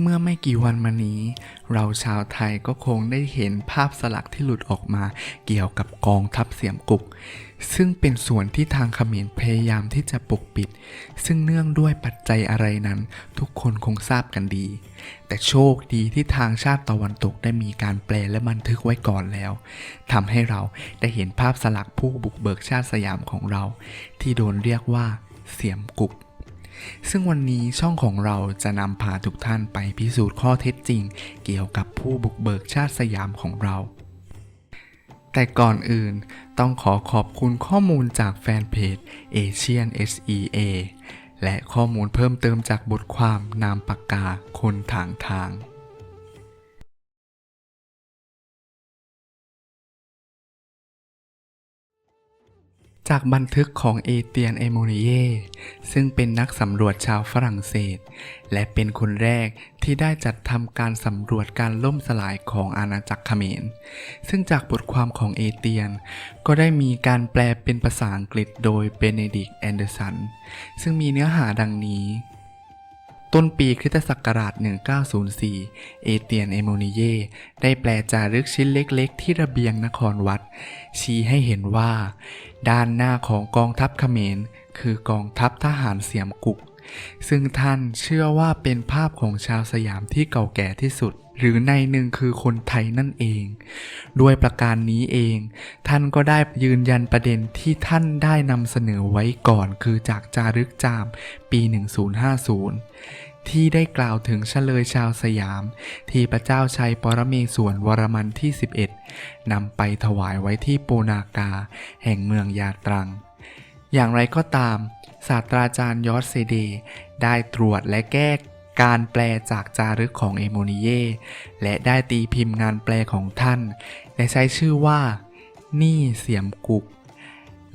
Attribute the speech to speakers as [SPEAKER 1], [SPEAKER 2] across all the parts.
[SPEAKER 1] เมื่อไม่กี่วันมานี้ เราชาวไทยก็คงได้เห็นภาพสลักที่หลุดออกมาเกี่ยวกับกองทัพเสียมกุก ซึ่งเป็นส่วนที่ทางเขมรพยายามที่จะปกปิด ซึ่งเนื่องด้วยปัจจัยอะไรนั้น ทุกคนคงทราบกันดี แต่โชคดีที่ทางชาติตะวันตกได้มีการแปลและบันทึกไว้ก่อนแล้วทำให้เราได้เห็นภาพสลักผู้บุกเบิกชาติสยามของเรา ที่โดนเรียกว่าเสียมกุก ซึ่งวันนี้ช่องของเราจะนำพาทุกท่านไปพิสูจน์ข้อเท็จจริง เกี่ยวกับผู้บุกเบิกชาติสยามของเรา แต่ก่อนอื่นต้องขอขอบคุณข้อมูลจากแฟนเพจ Asian SEA และข้อมูลเพิ่มเติมจากบทความนามปากกาคนทางทาง จากบันทึกของเอเตียนเอโมนิเยซึ่งเป็นนักสำรวจชาวฝรั่งเศส และเป็นคนแรกที่ได้จัดทำการสำรวจการล่มสลายของอาณาจักรเขมร ซึ่งจากบทความของเอเตียน ก็ได้มีการแปลเป็นภาษาอังกฤษโดยเบเนดิกต์แอนเดอร์สัน ซึ่งมีเนื้อหาดังนี้ ต้นปีคริสตศักราช 1904 เอเตียนเอโมนิเย ได้แปลจารึกชิ้นเล็กๆ ที่ระเบียงนครวัด ชี้ให้เห็นว่า ด้านหน้าของกองทัพเขมร คือกองทัพทหารเสียมกุก ซึ่งท่านเชื่อว่าเป็นภาพของชาวสยามที่เก่าแก่ที่สุด หรือในหนึ่งคือคนไทยนั่นเอง ด้วยประการนี้เอง ท่านก็ได้ยืนยันประเด็นที่ท่านได้นำเสนอไว้ก่อนคือจากจารึกจามปี 1050ที่ได้กล่าวถึงเฉลยชาวสยาม ที่พระเจ้าชัยปรเมศวรวรมันที่ 11นำไปถวายไว้ที่โปนากา แห่งเมืองยาตรัง อย่างไรก็ตาม ศาสตราจารย์ยอสเซเด ได้ตรวจและแก้ การแปลจากจารึกของเอโมนิเย และได้ตีพิมพ์งานแปลของท่านและใช้ชื่อว่า นี่เสียมกุก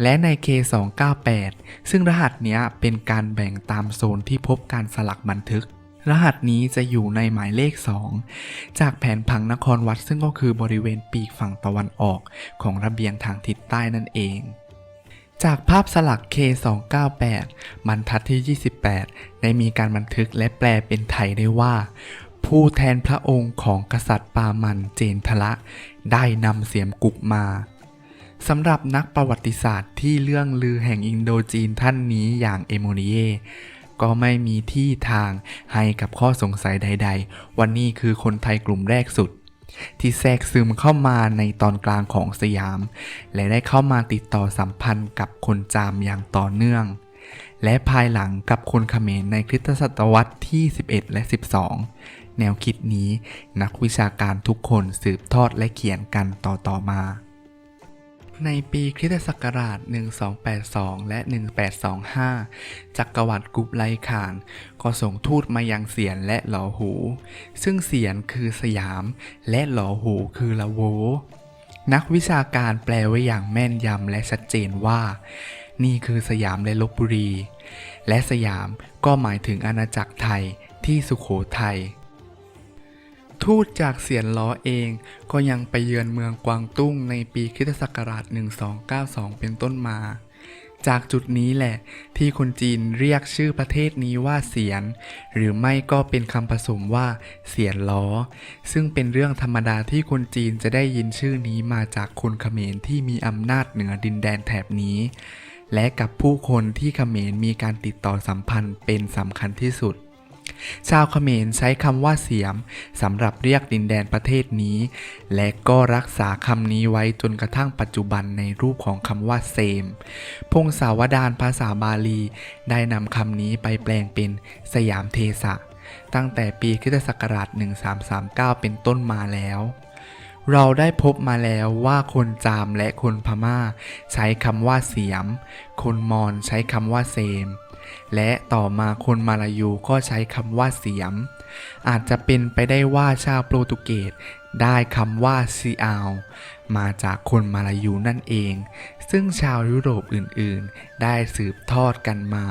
[SPEAKER 1] และใน K298 ซึ่งรหัสนี้เป็นการแบ่งตามโซนที่พบการสลักบันทึก รหัสนี้จะอยู่ในหมายเลข 2 จากแผนผังนครวัดซึ่งก็คือบริเวณปีกฝั่งตะวันออกของระเบียงทางทิศใต้นั่นเอง จากภาพสลัก K298 บรรทัดที่ 28 ได้มีการบันทึกและแปลเป็นไทยได้ว่า ผู้แทนพระองค์ของกษัตริย์ปามันเจนทละได้นำเสียมกุกมาสำหรับนักประวัติศาสตร์ที่เรื่องลือแห่งอินโดจีนท่านนี้อย่างเอโมนิเยก็ไม่มีที่ทางให้กับข้อสงสัยใด ๆว่านี่คือคนไทยกลุ่มแรกสุด ที่แทรกซึมเข้ามาในตอนกลางของสยาม และได้เข้ามาติดต่อสัมพันธ์กับคนจามอย่างต่อเนื่อง และภายหลังกับคนเขมรในคริสตศตวรรษที่ 11 และ 12 แนวคิดนี้นักวิชาการทุกคนสืบทอดและเขียนกันต่อๆมา ในปีคริสตศักราช 1282 และ 1825 จักรวรรดิกุบไลขาน ก็ส่งทูตมายังเสียนและหลอหู ซึ่งเสียนคือสยาม และหลอหูคือละโว นักวิชาการแปลไว้อย่างแม่นยำและชัดเจนว่า นี่คือสยามและลบบุรี และสยามก็หมายถึงอาณาจักรไทยที่สุขโขทัย ทูตจากเสียนล้อเองก็ยังไปเยือนเมืองกวางตุ้งในปีคริสตศักราช1292 เป็นต้นมา จากจุดนี้แหละ ที่คนจีนเรียกชื่อประเทศนี้ว่าเสียน หรือไม่ก็เป็นคำผสมว่าเสียนล้อ ซึ่งเป็นเรื่องธรรมดาที่คนจีนจะได้ยินชื่อนี้มาจากคนเขมรที่มีอำนาจเหนือดินแดนแถบนี้ และกับผู้คนที่เขมรมีการติดต่อสัมพันธ์เป็นสำคัญที่สุด ชาวเขมรใช้คำว่าเสียมสำหรับเรียกดินแดนประเทศนี้ และก็รักษาคำนี้ไว้จนกระทั่งปัจจุบันในรูปของคำว่าเซม พงศาวดารภาษาบาลี ได้นำคำนี้ไปแปลงเป็นสยามเทสะ ตั้งแต่ปีคศักราช1339 เป็นต้นมาแล้วเราได้พบมาแล้วว่าคนจามและคนพม่า ใช้คำว่าเสียม คนมอญใช้คำว่าเซม และต่อมาคนมาลายูก็ใช้คำว่าเสียม อาจจะเป็นไปได้ว่าชาวโปรตุเกสได้คำว่าซีอาวมาจากคนมาลายูนั่นเอง ซึ่งชาวยุโรปอื่นๆ ได้สืบทอดกันมา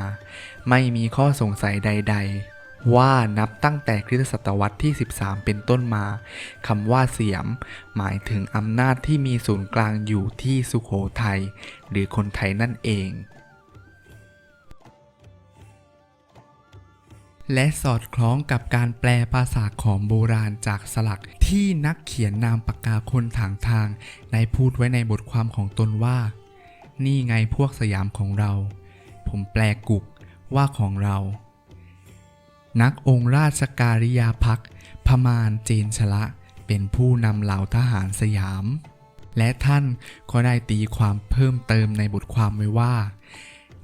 [SPEAKER 1] ไม่มีข้อสงสัยใด ๆว่านับตั้งแต่คริสตศตวรรษที่ 13 เป็นต้นมาคำว่าเสียม หมายถึงอำนาจที่มีศูนย์กลางอยู่ที่สุขโขทัยหรือคนไทยนั่นเอง และสอดคล้องกับการแปลภาษาของโบราณจากสลักที่นักเขียนนามปากกาคนถางทางได้พูดไว้ในบทความของตนว่า นี่ไงพวกสยามของเรา ผมแปลกุกว่าของเรา นักองค์ราชการิยาพักษ์พมานเจนชละเป็นผู้นำเหล่าทหารสยาม และท่านก็ได้ตีความเพิ่มเติมในบทความไว้ว่า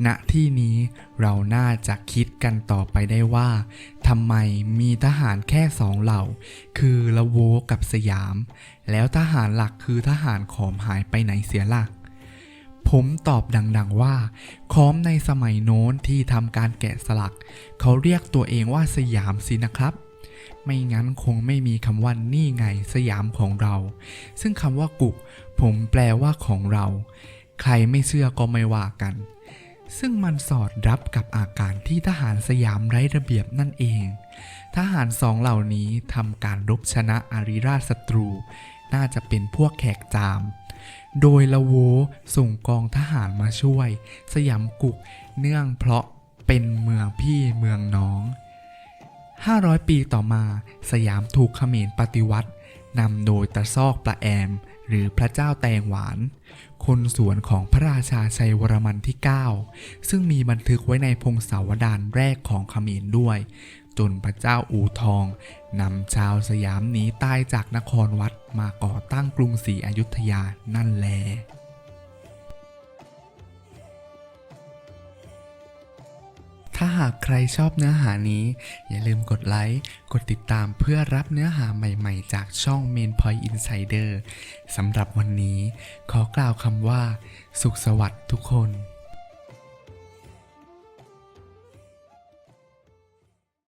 [SPEAKER 1] ณที่นี้เราน่าจะคิดกันต่อไปได้ว่าทำไมมีทหารแค่สองเหล่า คือละโวกับสยาม แล้วทหารหลักคือทหารขอมหายไปไหนเสียล่ะผมตอบดังๆว่าคอมในสมัยโน้นที่ทำการแกะสลัก เขาเรียกตัวเองว่าสยามสินะครับ ไม่งั้นคงไม่มีคำว่านี่ไงสยามของเรา ซึ่งคำว่ากุก ผมแปลว่าของเรา ใครไม่เชื่อก็ไม่ว่ากัน ซึ่งมันสอดรับกับอาการที่ทหารสยามไร้ระเบียบนั่นเอง ทหารสองเหล่านี้ทำการรบชนะอาริราชศัตรู น่าจะเป็นพวกแขกจาม โดยละโวส่งกองทหารมาช่วย สยามกุกเนื่องเพราะเป็นเมืองพี่เมืองน้อง 500 ปีต่อมา สยามถูกเขมรปฏิวัตินำโดยตะซอกประแอม หรือพระเจ้าแตงหวาน คนสวนของพระราชาชัยวรมันที่ 9 ซึ่งมีบันทึกไว้ในพงศาวดารแรกของขมรด้วย จนพระเจ้าอู่ทองนำชาวสยามหนีตายจากนครวัดมาก่อตั้งกรุงศรีอยุธยานั่นแล ถ้าหากใครชอบเนื้อหานี้ อย่าลืมกดไลค์ กดติดตามเพื่อรับเนื้อหาใหม่ๆ จากช่อง Main Point Insider สำหรับวันนี้ ขอกล่าวคำว่า สุขสวัสดิ์ทุกคน